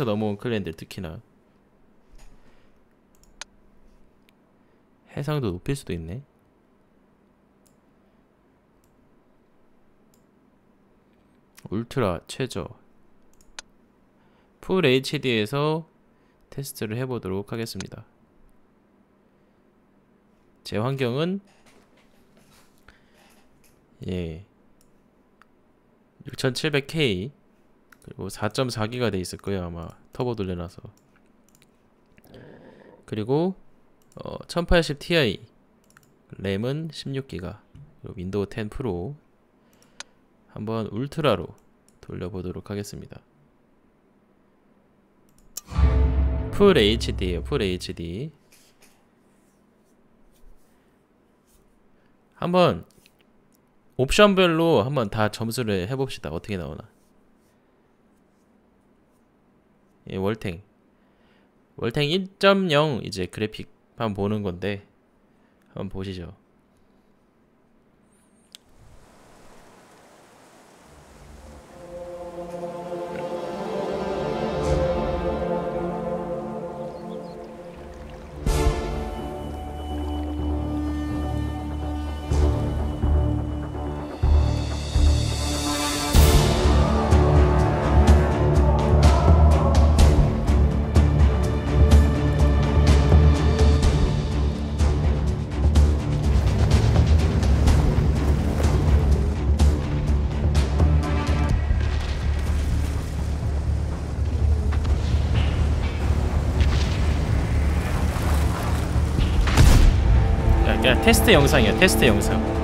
해외에서 넘어온 클랜들 특히나. 해상도 높일 수도 있네. 울트라 최저. 풀 HD에서 테스트를 해보도록 하겠습니다. 제 환경은? 예. 6700K 그리고 4.4기가 돼 있을 거예요 아마 터보 돌려놔서. 그리고 어, 1080ti 램은 16기가. 그리고 윈도우 10 프로 한번 울트라로 돌려보도록 하겠습니다. 풀 HD에요 풀 HD 한번 옵션별로 한번 다 점수를 해봅시다. 어떻게 나오나 예, 월탱. 월탱 1.0 이제 그래픽 한번 보는 건데 한번 보시죠 그냥 테스트 영상이야 테스트 영상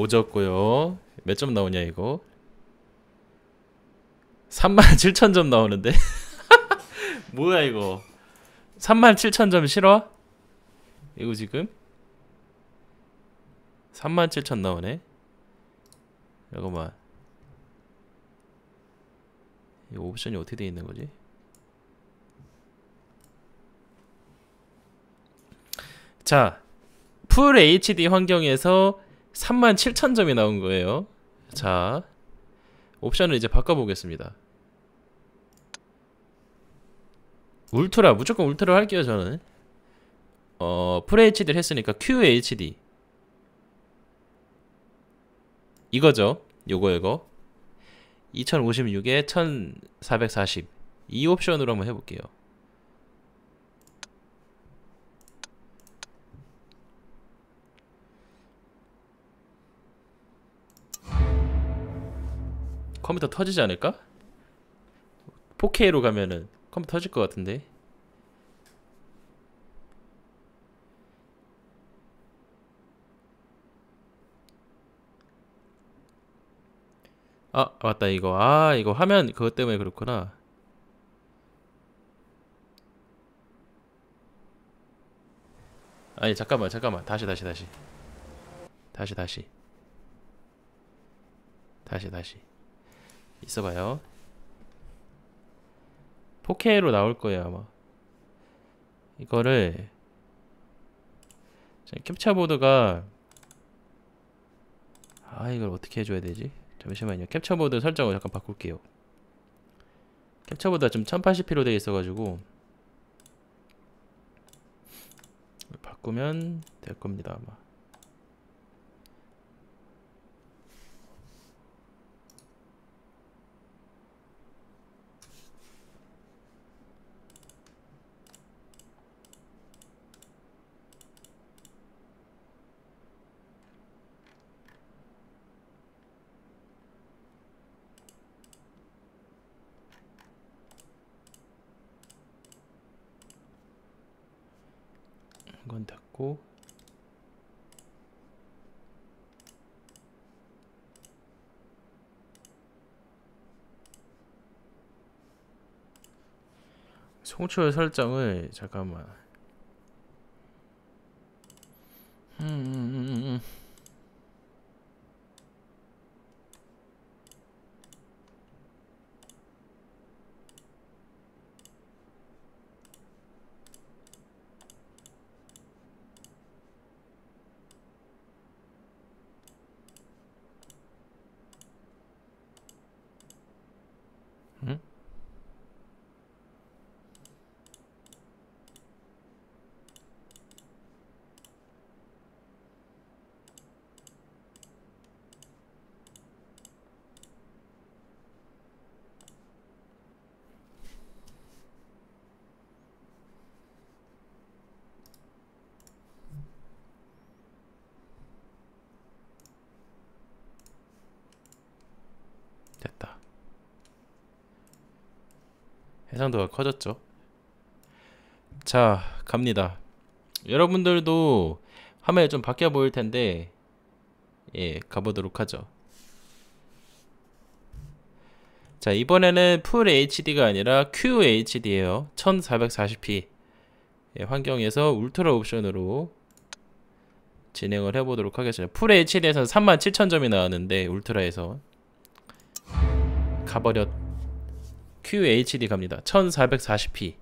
오졌고요. 몇 점 나오냐 이거? 37,000점 나오는데? 뭐야 이거? 37,000점 싫어? 이거 지금? 37,000 나오네? 잠깐만. 이 옵션이 어떻게 돼 있는 거지? 자, 풀 HD 환경에서 37,000점이 나온 거예요. 자, 옵션을 이제 바꿔보겠습니다. 울트라, 무조건 울트라 할게요, 저는. 어, 풀 HD를 했으니까 QHD. 이거죠. 요거, 이거. 2056에 1440. 이 옵션으로 한번 해볼게요. 컴퓨터 터지지 않을까? 4K로 가면은 컴퓨터 터질 것 같은데. 아 맞다 이거. 아 이거 화면 그것 때문에 그렇구나. 아니 잠깐만 잠깐만. 다시 다시 다시. 다시 다시. 다시 다시 있어봐요. 4K로 나올 거예요 아마. 이거를 캡처 보드가 아 이걸 어떻게 해줘야 되지? 잠시만요. 캡처 보드 설정을 잠깐 바꿀게요. 캡처 보드가 좀 1080p로 되어 있어가지고 바꾸면 될 겁니다 아마 닫고 송출 설정을 잠깐만 음, 음. 음? 됐다. 해상도가 커졌죠. 자, 갑니다. 여러분들도 화면이 좀 바뀌어 보일 텐데, 예, 가보도록 하죠. 자, 이번에는 풀 HD가 아니라 QHD예요. 1440p 예, 환경에서 울트라 옵션으로 진행을 해보도록 하겠습니다. 풀 HD에서는 37,000점이 나왔는데 울트라에서 가버렸 QHD 갑니다. 1440p.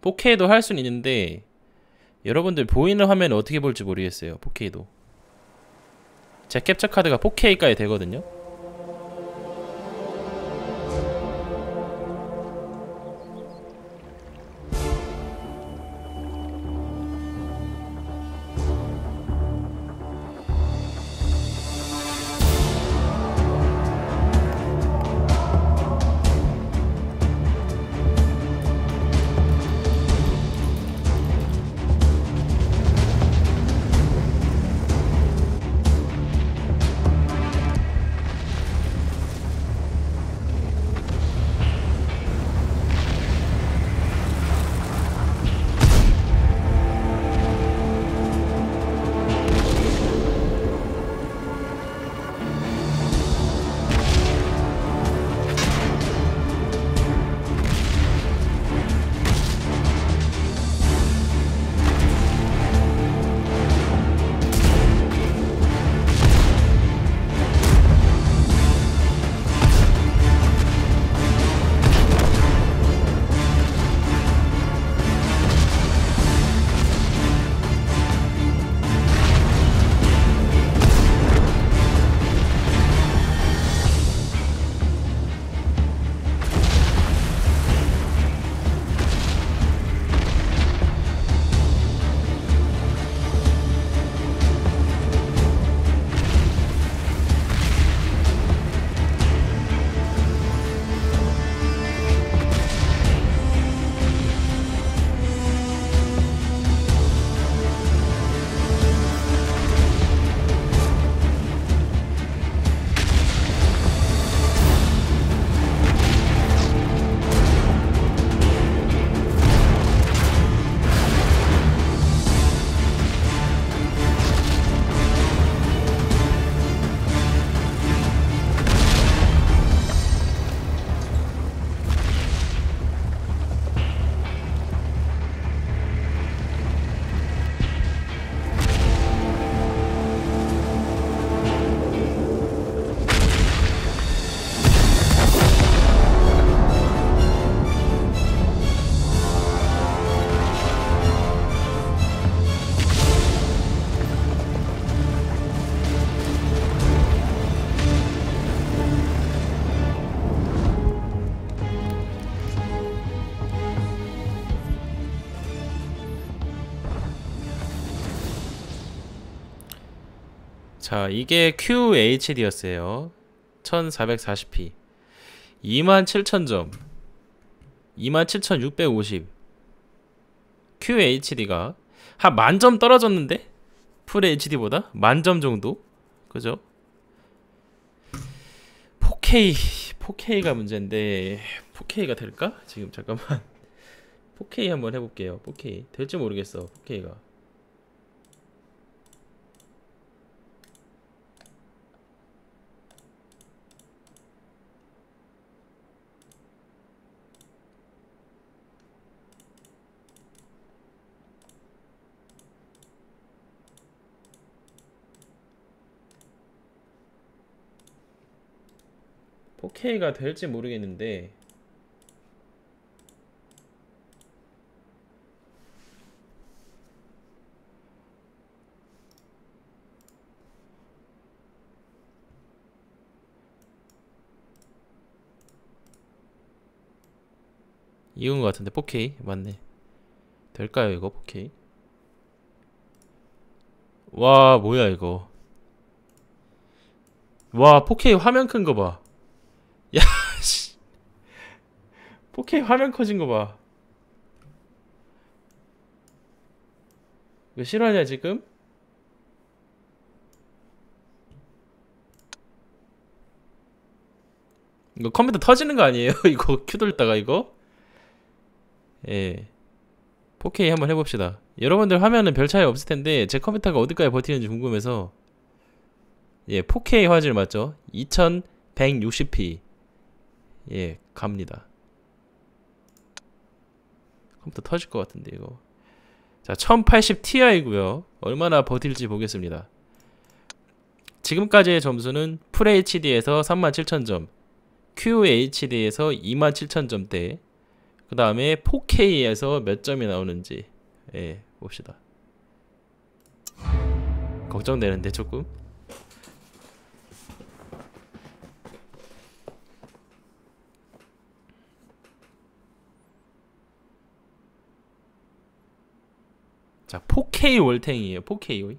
(4K도) 할 수는 있는데 여러분들 보이는 화면 어떻게 볼지 모르겠어요 (4K도) 제 캡처 카드가 4K까지 되거든요 자, 이게 QHD였어요. 1440p. 27,000점. 27,650. QHD가 한 만점 떨어졌는데? 풀 HD보다? 만점 정도? 그죠? 4K, 4K가 문제인데, 4K가 될까? 지금 잠깐만. 4K 한번 해볼게요. 4K. 될지 모르겠어, 4K가. 포 k 가 될지 모르겠는데. 이건 것 같은데 4K 맞네. 될까요 이거 4K 와 뭐야 이거? 와 4K 화면 큰 거 봐 야 씨. 4K 화면 커진 거봐 이거 실화냐 지금? 이거 컴퓨터 터지는 거 아니에요? 이거 큐 돌다가 이거? 예. 4K 한번 해봅시다. 여러분들 화면은 별 차이 없을 텐데 제 컴퓨터가 어디까지 버티는지 궁금해서 예, 4K 화질 맞죠? 2160p 예, 갑니다. 컴퓨터 터질 것 같은데 이거. 자, 1080ti고요. 얼마나 버틸지 보겠습니다. 지금까지의 점수는 FHD에서 37,000점, QHD에서 27,000점대, 그 다음에 4K에서 몇 점이 나오는지 예, 봅시다. 걱정되는데 조금. 자, 4K 월탱이에요. 4K.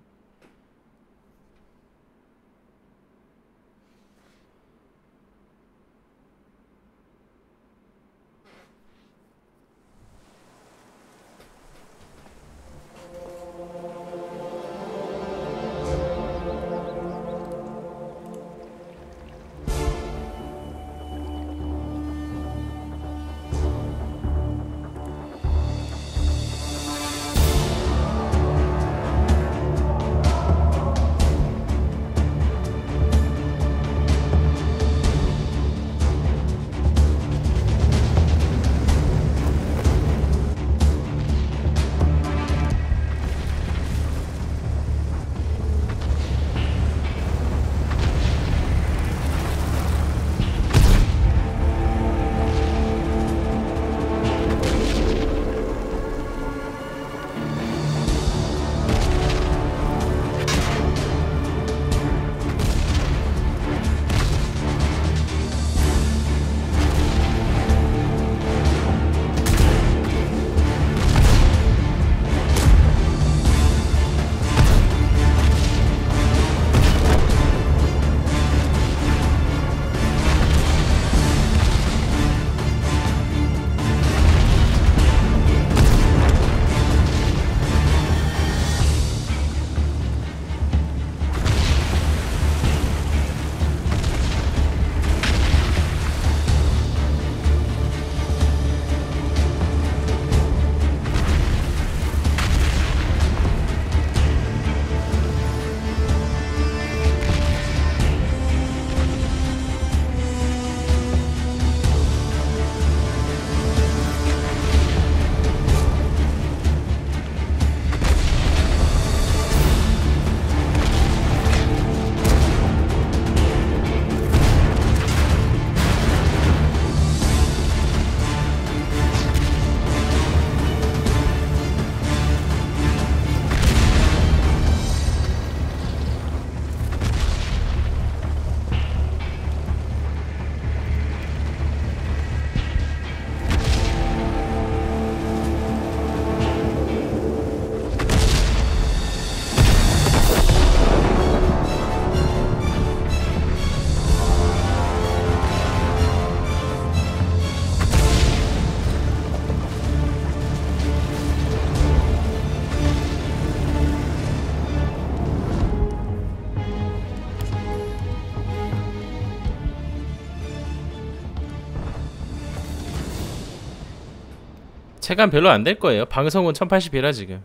체감 별로 안 될 거예요. 방송은 1080이라 지금.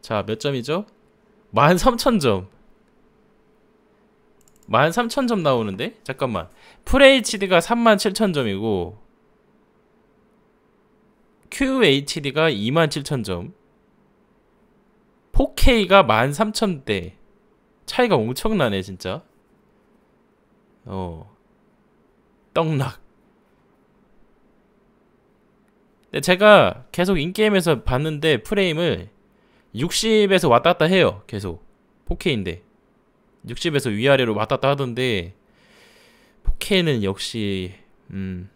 자, 몇 점이죠? 13,000점. 13,000점 나오는데? 잠깐만. FHD가 37,000점이고 QHD가 27,000점. 4K가 13,000대. 차이가 엄청나네, 진짜. 어. 떡락. 근데 제가 계속 인게임에서 봤는데 프레임을 60에서 왔다 갔다 해요. 계속. 4K인데. 60에서 위아래로 왔다 갔다 하던데 4K는 역시 음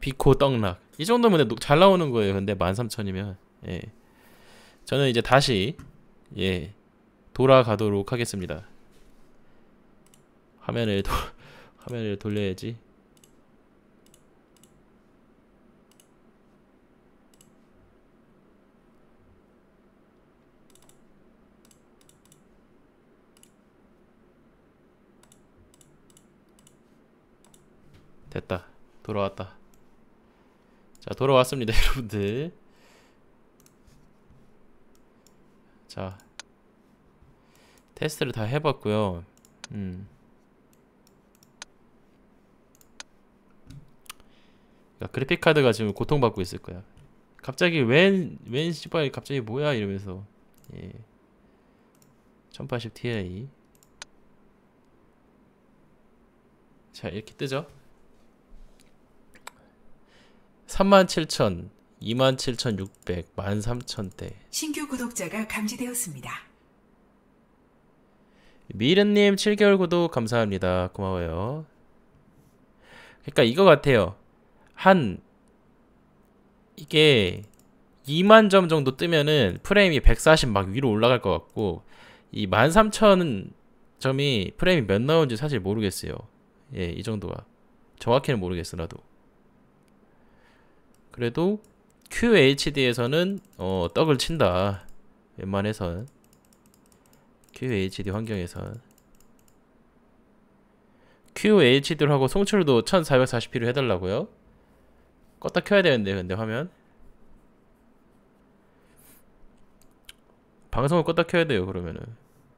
비코 떡락 이 정도면 잘 나오는 거예요 근데 13,000이면 예 저는 이제 다시 예 돌아가도록 하겠습니다 화면을 도, 화면을 돌려야지. 됐다. 돌아왔다. 자 돌아왔습니다 여러분들. 자 테스트를 다 해봤고요. 음 그러니까 그래픽 카드가 지금 고통받고 있을 거야 갑자기 웬웬 씨발 갑자기 뭐야 이러면서 예 1080 Ti 자 이렇게 뜨죠 37,000, 27,600, 13,000대. 신규 구독자가 감지되었습니다. 미르님 7개월 구독 감사합니다. 고마워요. 그러니까 이거 같아요. 한 이게 2만 점 정도 뜨면은 프레임이 140 막 위로 올라갈 것 같고 이 13,000 점이 프레임이 몇 나오는지 사실 모르겠어요. 예, 이 정도가 정확히는 모르겠어 나도. 그래도 QHD에서는 어, 떡을 친다. 웬만해선 QHD 환경에선 QHD로 하고 송출도 1440p로 해달라고요? 껐다 켜야 되는데 근데 화면. 방송을 껐다 켜야 돼요 그러면은